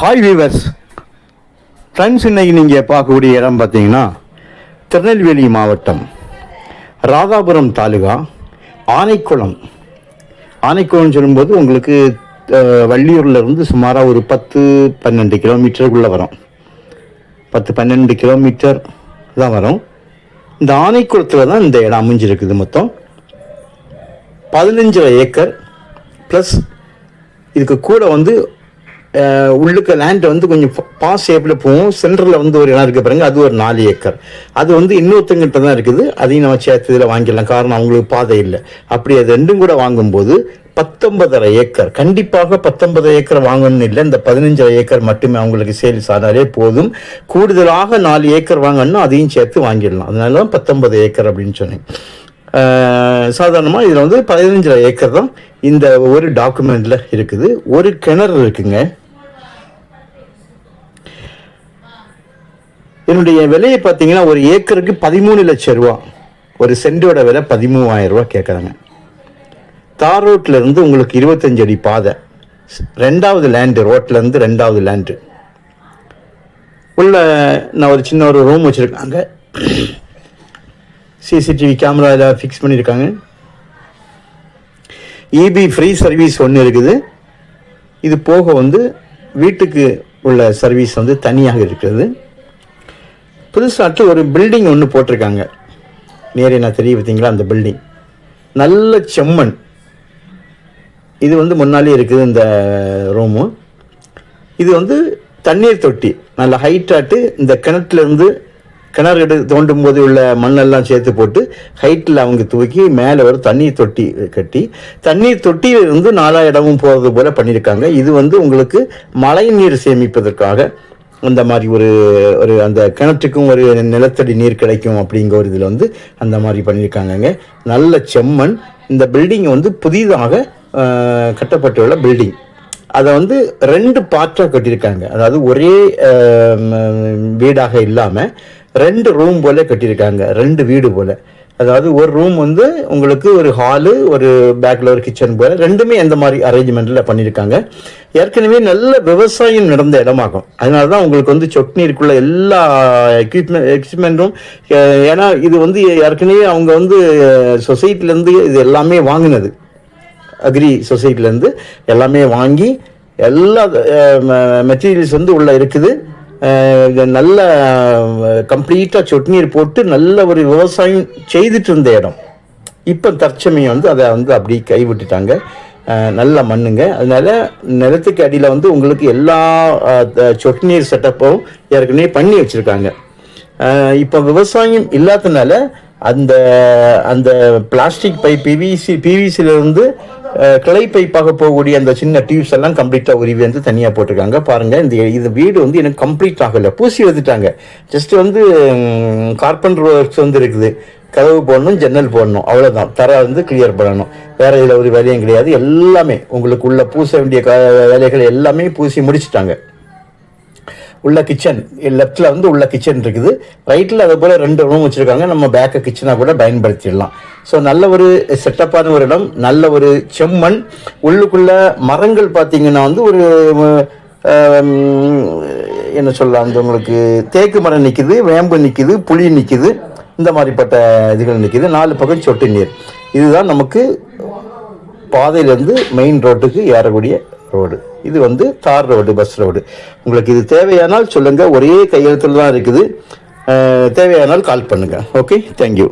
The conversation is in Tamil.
ஹாய் வீவர்ஸ் ஃப்ரெண்ட்ஸ் இன்னைக்கு நீங்கள் பார்க்கக்கூடிய இடம் பார்த்தீங்கன்னா திருநெல்வேலி மாவட்டம் ராதாபுரம் தாலுகா ஆனைக்குளம். ஆனைக்குளம் சொல்லும்போது உங்களுக்கு வள்ளியூர்லேருந்து இருந்து சுமாராக ஒரு பத்து பன்னெண்டு கிலோமீட்டருக்குள்ளே வரும். பத்து பன்னெண்டு கிலோமீட்டர் தான் வரும். இந்த ஆனைக்குளத்தில் தான் இந்த இடம் அமைஞ்சிருக்குது மொத்தம். பதினஞ்சரை ஏக்கர் ப்ளஸ் இதுக்கு கூட வந்து உள்ளுக்க லேண்ட் வந்து கொஞ்சம் பாஸ் ஷேப்பில் போகும். சென்டரில் வந்து ஒரு இடம் இருக்குது பாருங்க. அது ஒரு நாலு ஏக்கர். அது வந்து இன்னொருத்தங்கிட்ட தான் இருக்குது. அதையும் நம்ம சேர்த்து இதில் வாங்கிடலாம். காரணம் அவங்களுக்கு பாதை இல்லை. அப்படி அது ரெண்டும் கூட வாங்கும்போது பத்தொன்பதரை ஏக்கர். கண்டிப்பாக பத்தொன்பது ஏக்கர் வாங்கணும்னு இல்லை. இந்த பதினஞ்சரை ஏக்கர் மட்டுமே அவங்களுக்கு சேல்ஸ் ஆனாலே போதும். கூடுதலாக நாலு ஏக்கர் வாங்கணும்னா அதையும் சேர்த்து வாங்கிடலாம். அதனால தான் பத்தொன்பது ஏக்கர் அப்படின்னு சொன்னேன். சாதாரணமாக இதில் வந்து பதினஞ்சரை ஏக்கர் தான் இந்த ஒரு டாக்குமெண்ட்டில் இருக்குது. ஒரு கிணறு இருக்குங்க. என்னுடைய விலையை பார்த்தீங்கன்னா ஒரு ஏக்கருக்கு பதிமூணு லட்சம் ரூபா. ஒரு சென்டோட விலை பதிமூவாயிரம் ரூபா கேட்குறாங்க. தார் ரோட்லேருந்து உங்களுக்கு இருபத்தஞ்சு அடி பாதை. ரெண்டாவது லேண்டு ரோட்லேருந்து ரெண்டாவது லேண்டு உள்ள நான் ஒரு சின்ன ஒரு ரூம் வச்சுருக்காங்க சிசிடிவி கேமரா கேமராவில் ஃபிக்ஸ் பண்ணியிருக்காங்க. இபி ஃப்ரீ சர்வீஸ் ஒன்று இருக்குது. இது போக வந்து வீட்டுக்கு உள்ள சர்வீஸ் வந்து தனியாக இருக்கிறது. புதுசாட்டு ஒரு பில்டிங் ஒன்று போட்டிருக்காங்க. நேரே நான் தெரிய பார்த்தீங்களா அந்த பில்டிங் நல்ல செம்மண். இது வந்து முன்னாலே இருக்குது இந்த ரூமு இது வந்து தண்ணீர் தொட்டி. நல்ல ஹைட்டாட்டு இந்த கிணத்துலேருந்து கிணறு எடு தோண்டும் போது உள்ள மண்ணெல்லாம் சேர்த்து போட்டு ஹைட்டில் அவங்க தூக்கி மேலே ஒரு தண்ணீர் தொட்டி கட்டி தண்ணீர் தொட்டியிலிருந்து நாலா இடமும் போகிறது போல் பண்ணியிருக்காங்க. இது வந்து உங்களுக்கு மழை நீர் சேமிப்பதற்காக அந்த மாதிரி ஒரு ஒரு அந்த கிணற்றுக்கும் ஒரு நிலத்தடி நீர் கிடைக்கும் அப்படிங்கிற ஒரு இதில் வந்து அந்த மாதிரி பண்ணியிருக்காங்கங்க. நல்ல செம்மண். இந்த பில்டிங் வந்து புதிதாக கட்டப்பட்டுள்ள பில்டிங். அதை வந்து ரெண்டு பார்ட்டாக கட்டியிருக்காங்க. அதாவது ஒரே வீடாக இல்லாமல் ரெண்டு ரூம் போல கட்டியிருக்காங்க. ரெண்டு வீடு போல். அதாவது ஒரு ரூம் வந்து உங்களுக்கு ஒரு ஹாலு ஒரு பேக்கில் ஒரு கிச்சன் போல ரெண்டுமே எந்த மாதிரி அரேஞ்ச்மெண்ட்டில் பண்ணியிருக்காங்க. ஏற்கனவே நல்ல விவசாயம் நடந்த இடமாகும். அதனால தான் உங்களுக்கு வந்து சொட்டு நீருக்குள்ள எல்லா எக்யூப்மெண்ட் எக்யூப்மெண்ட்டும் ஏன்னா இது வந்து ஏற்கனவே அவங்க வந்து சொசைட்டிலேருந்து இது எல்லாமே வாங்கினது. அக்ரி சொசைட்டிலேருந்து எல்லாமே வாங்கி எல்லா மெட்டீரியல்ஸ் வந்து உள்ளே இருக்குது. நல்ல கம்ப்ளீட்டாக சொட்டு நீர் போட்டு நல்ல ஒரு விவசாயம் செய்துட்டு இருந்த இடம். இப்போ தற்சமயம் வந்து அதை வந்து அப்படி கைவிட்டுட்டாங்க. நல்ல மண்ணுங்க. அதனால் நிலத்துக்கு அடியில் வந்து உங்களுக்கு எல்லா சொட்டுநீர் சொட்டு நீர் செட்டப்பும் ஏற்கனவே பண்ணி வச்சுருக்காங்க. இப்போ விவசாயம் இல்லாதனால அந்த அந்த பிளாஸ்டிக் பைப் பிவிசி பிவிசியிலிருந்து கிளை பைப்பாக போகக்கூடிய அந்த சின்ன டியூப்ஸ் எல்லாம் கம்ப்ளீட்டாக உருவி வந்து தனியாக போட்டிருக்காங்க. பாருங்கள் இந்த இது வீடு வந்து எனக்கு கம்ப்ளீட் ஆகலை. பூசி வந்துட்டாங்க ஜஸ்ட் வந்து கார்பன்டர் ஒர்க்ஸ் வந்து இருக்குது. கதவு போடணும் ஜன்னல் போடணும். அவ்வளோதான் தர வந்து கிளியர் பண்ணணும். வேறு இதில் ஒரு வேலையும் கிடையாது. எல்லாமே உங்களுக்கு உள்ள பூச வேண்டிய க வேலைகள் எல்லாமே பூசி முடிச்சிட்டாங்க. உள்ள கிச்சன் லெஃப்டில் வந்து உள்ள கிச்சன் இருக்குது. ரைட்டில் அது போல் ரெண்டு ரூம் வச்சுருக்காங்க. நம்ம பேக்கை கிச்சனாக கூட பயன்படுத்திடலாம். ஸோ நல்ல ஒரு செட்டப்பான ஒரு இடம் நல்ல ஒரு செம்மண். உள்ளுக்குள்ள மரங்கள் பார்த்தீங்கன்னா வந்து ஒரு என்ன சொல்லலாம் அந்த உங்களுக்கு தேக்கு மரம் நிற்கிது வேம்பு நிற்கிது புளி நிற்கிது இந்த மாதிரிப்பட்ட இதுகள் நிற்கிது நாலு பக்கம் சொட்டு நீர். இதுதான் நமக்கு பாதையிலேருந்து மெயின் ரோட்டுக்கு ஏறக்கூடிய ரோடு இது வந்து தார் ரோடு பஸ் ரோடு உங்களுக்கு இது தேவையானால் சொல்லுங்கள் ஒரே கையெழுத்தில் தான் இருக்குது. தேவையானால் கால் பண்ணுங்கள் ஓகே தேங்க்யூ